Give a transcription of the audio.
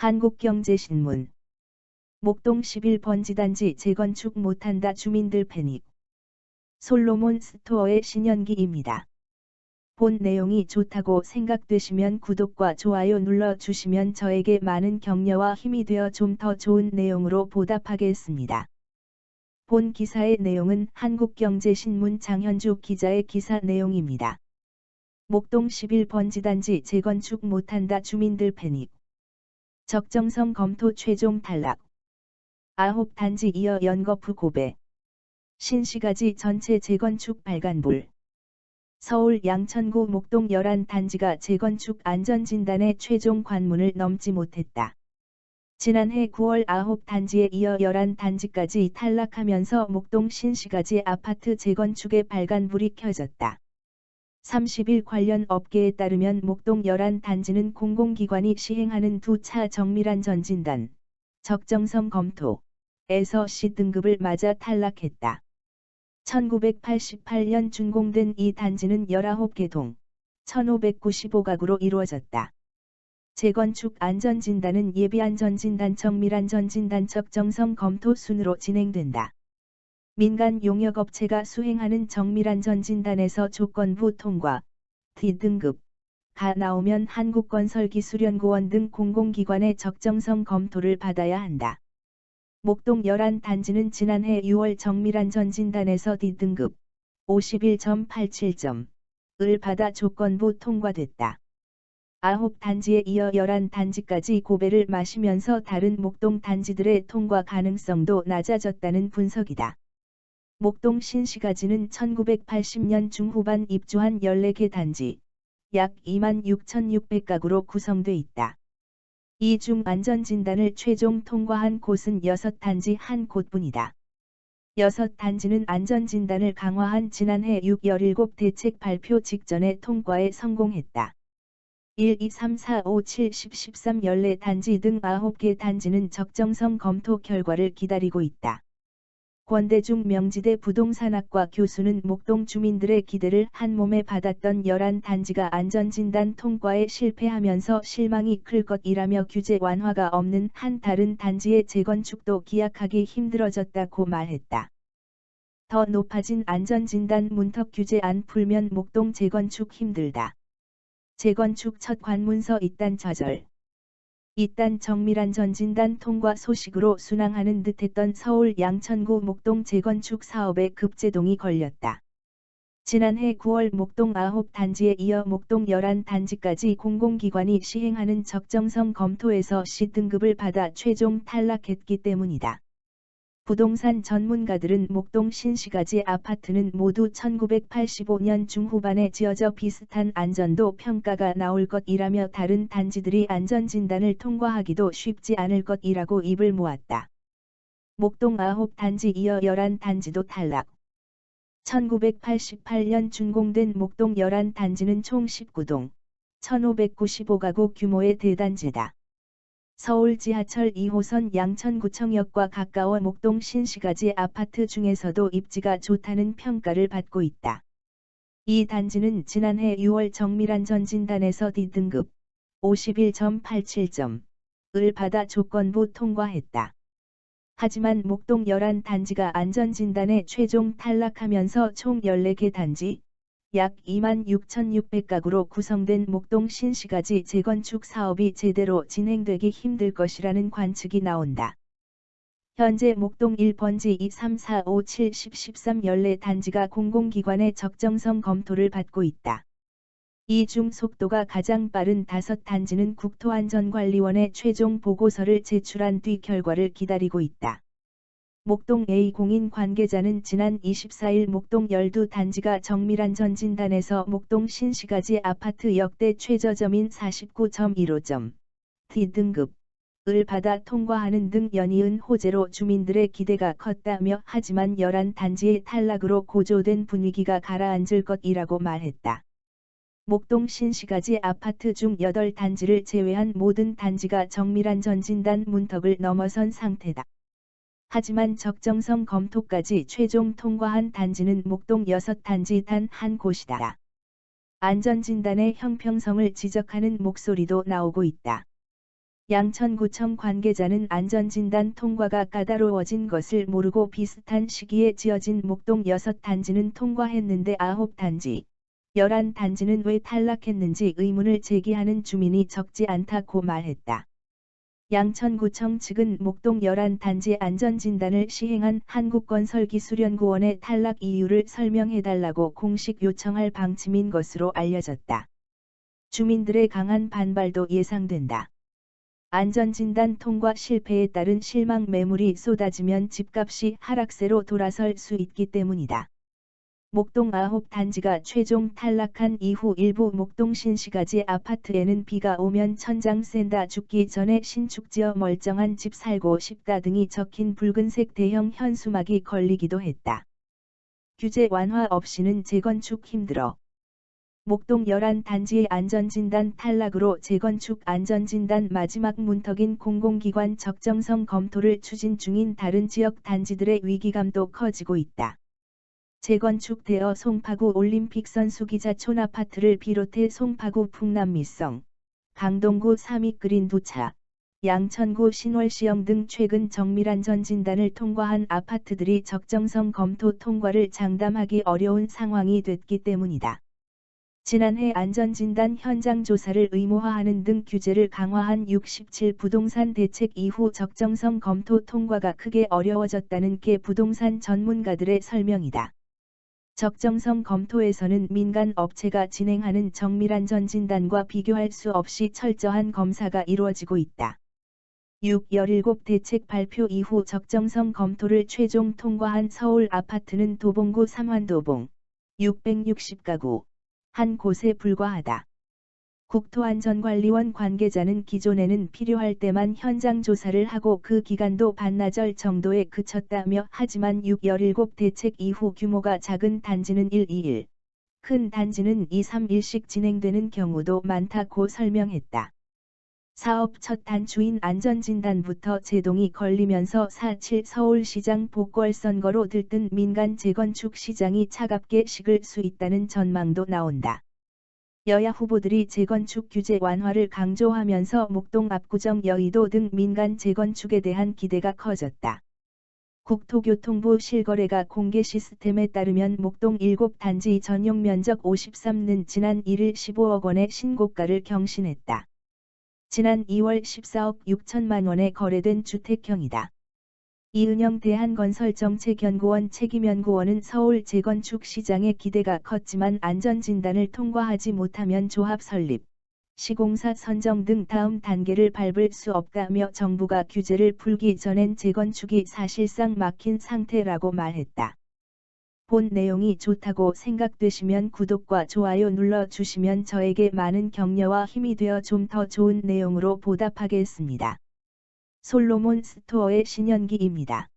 한국경제신문 목동 11번지단지 재건축 못한다 주민들 패닉 솔로몬 스토어의 신현기입니다. 본 내용이 좋다고 생각되시면 구독과 좋아요 눌러주시면 저에게 많은 격려와 힘이 되어 좀 더 좋은 내용으로 보답하겠습니다. 본 기사의 내용은 한국경제신문 장현주 기자의 기사 내용입니다. 목동 11번지단지 재건축 못한다 주민들 패닉 적정성 검토 최종 탈락 아홉 단지 이어 연거푸 고배. 신시가지 전체 재건축 발간불. 서울 양천구 목동 11단지가 재건축 안전진단의 최종 관문을 넘지 못했다. 지난해 9월 9단지에 이어 11단지까지 탈락하면서 목동 신시가지 아파트 재건축의 발간불이 켜졌다. 30일 관련 업계에 따르면 목동 11단지는 공공기관이 시행하는 두 차 정밀한 전진단, 적정성 검토, 에서 C등급을 맞아 탈락했다. 1988년 준공된 이 단지는 19개 동, 1595가구로 이루어졌다. 재건축 안전진단은 예비안전진단 정밀안전진단 적정성 검토 순으로 진행된다. 민간 용역업체가 수행하는 정밀안전진단에서 조건부 통과, D등급, 가 나오면 한국건설기술연구원 등 공공기관의 적정성 검토를 받아야 한다. 목동 11단지는 지난해 6월 정밀안전진단에서 D등급 51.87점을 받아 조건부 통과됐다. 9단지에 이어 11단지까지 고배를 마시면서 다른 목동 단지들의 통과 가능성도 낮아졌다는 분석이다. 목동 신시가지는 1980년 중후반 입주한 14개 단지, 약 26,600가구로 구성돼 있다. 이 중 안전진단을 최종 통과한 곳은 6단지 한 곳뿐이다. 6단지는 안전진단을 강화한 지난해 6 17 대책 발표 직전에 통과에 성공했다. 1, 2, 3, 4, 5, 7, 10, 13, 14단지 등 9개 단지는 적정성 검토 결과를 기다리고 있다. 권대중 명지대 부동산학과 교수는 목동 주민들의 기대를 한 몸에 받았던 11단지가 안전진단 통과에 실패하면서 실망이 클 것이라며 규제 완화가 없는 한 다른 단지의 재건축도 기약하기 힘들어졌다고 말했다. 더 높아진 안전진단 문턱 규제 안 풀면 목동 재건축 힘들다. 재건축 첫 관문서 이단 저절. 이딴 정밀한 전진단 통과 소식으로 순항하는 듯했던 서울 양천구 목동 재건축 사업에 급제동이 걸렸다. 지난해 9월 목동 9단지에 이어 목동 11단지까지 공공기관이 시행하는 적정성 검토에서 C등급을 받아 최종 탈락했기 때문이다. 부동산 전문가들은 목동 신시가지 아파트는 모두 1985년 중후반에 지어져 비슷한 안전도 평가가 나올 것이라며 다른 단지들이 안전진단을 통과하기도 쉽지 않을 것이라고 입을 모았다. 목동 9단지 이어 11단지도 탈락. 1988년 준공된 목동 11단지는 총 19동, 1595가구 규모의 대단지다. 서울 지하철 2호선 양천구청역과 가까워 목동 신시가지 아파트 중에서도 입지가 좋다는 평가를 받고 있다. 이 단지는 지난해 6월 정밀한 전진단에서 D등급 51.87점을 받아 조건부 통과했다. 하지만 목동 11단지가 안전진단에 최종 탈락하면서 총 14개 단지, 약 26,600가구로 구성된 목동 신시가지 재건축 사업이 제대로 진행되기 힘들 것이라는 관측이 나온다. 현재 목동 1번지 2, 3, 4, 5, 7, 10, 13, 14 단지가 공공기관의 적정성 검토를 받고 있다. 이 중 속도가 가장 빠른 5단지는 국토안전관리원에 최종 보고서를 제출한 뒤 결과를 기다리고 있다. 목동 A 공인 관계자는 지난 24일 목동 12단지가 정밀한 전진단에서 목동 신시가지 아파트 역대 최저점인 49.15점 D등급 을 받아 통과하는 등 연이은 호재로 주민들의 기대가 컸다며 하지만 11단지의 탈락으로 고조된 분위기가 가라앉을 것이라고 말했다. 목동 신시가지 아파트 중 8단지를 제외한 모든 단지가 정밀한 전진단 문턱을 넘어선 상태다. 하지만 적정성 검토까지 최종 통과한 단지는 목동 6단지 단 한 곳이다. 안전진단의 형평성을 지적하는 목소리도 나오고 있다. 양천구청 관계자는 안전진단 통과가 까다로워진 것을 모르고 비슷한 시기에 지어진 목동 6단지는 통과했는데 9단지, 11단지는 왜 탈락했는지 의문을 제기하는 주민이 적지 않다고 말했다. 양천구청 측은 목동 11단지 안전진단을 시행한 한국건설기술연구원의 탈락 이유를 설명해달라고 공식 요청할 방침인 것으로 알려졌다. 주민들의 강한 반발도 예상된다. 안전진단 통과 실패에 따른 실망 매물이 쏟아지면 집값이 하락세로 돌아설 수 있기 때문이다. 목동 9단지가 최종 탈락한 이후 일부 목동 신시가지 아파트에는 비가 오면 천장 샌다 죽기 전에 신축지어 멀쩡한 집 살고 싶다 등이 적힌 붉은색 대형 현수막이 걸리기도 했다. 규제 완화 없이는 재건축 힘들어. 목동 11단지의 안전진단 탈락으로 재건축 안전진단 마지막 문턱인 공공기관 적정성 검토를 추진 중인 다른 지역 단지들의 위기감도 커지고 있다. 재건축되어 송파구 올림픽 선수기자 촌 아파트를 비롯해 송파구 풍남미성, 강동구 삼익그린 두차, 양천구 신월시형 등 최근 정밀한 전진단을 통과한 아파트들이 적정성 검토 통과를 장담하기 어려운 상황이 됐기 때문이다. 지난해 안전진단 현장 조사를 의무화하는 등 규제를 강화한 67 부동산 대책 이후 적정성 검토 통과가 크게 어려워졌다는 게 부동산 전문가들의 설명이다. 적정성 검토에서는 민간 업체가 진행하는 정밀한 전진단과 비교할 수 없이 철저한 검사가 이루어지고 있다. 6. 17 대책 발표 이후 적정성 검토를 최종 통과한 서울 아파트는 도봉구 삼환도봉 660가구 한 곳에 불과하다. 국토안전관리원 관계자는 기존에는 필요할 때만 현장 조사를 하고 그 기간도 반나절 정도에 그쳤다며 하지만 6, 17 대책 이후 규모가 작은 단지는 1, 2일, 큰 단지는 2, 3일씩 진행되는 경우도 많다고 설명했다. 사업 첫 단추인 안전진단부터 제동이 걸리면서 4.7 서울시장 복궐선거로 들뜬 민간 재건축 시장이 차갑게 식을 수 있다는 전망도 나온다. 여야 후보들이 재건축 규제 완화를 강조하면서 목동 압구정 여의도 등 민간 재건축에 대한 기대가 커졌다. 국토교통부 실거래가 공개 시스템에 따르면 목동 7단지 전용 면적 53는 지난 1일 15억 원의 신고가를 경신했다. 지난 2월 14억 6천만 원에 거래된 주택형이다. 이은영 대한건설정책연구원 책임연구원은 서울 재건축 시장의 기대가 컸지만 안전진단을 통과하지 못하면 조합 설립, 시공사 선정 등 다음 단계를 밟을 수 없다며 정부가 규제를 풀기 전엔 재건축이 사실상 막힌 상태라고 말했다. 본 내용이 좋다고 생각되시면 구독과 좋아요 눌러주시면 저에게 많은 격려와 힘이 되어 좀 더 좋은 내용으로 보답하겠습니다. 솔로몬 스토어의 신현기입니다.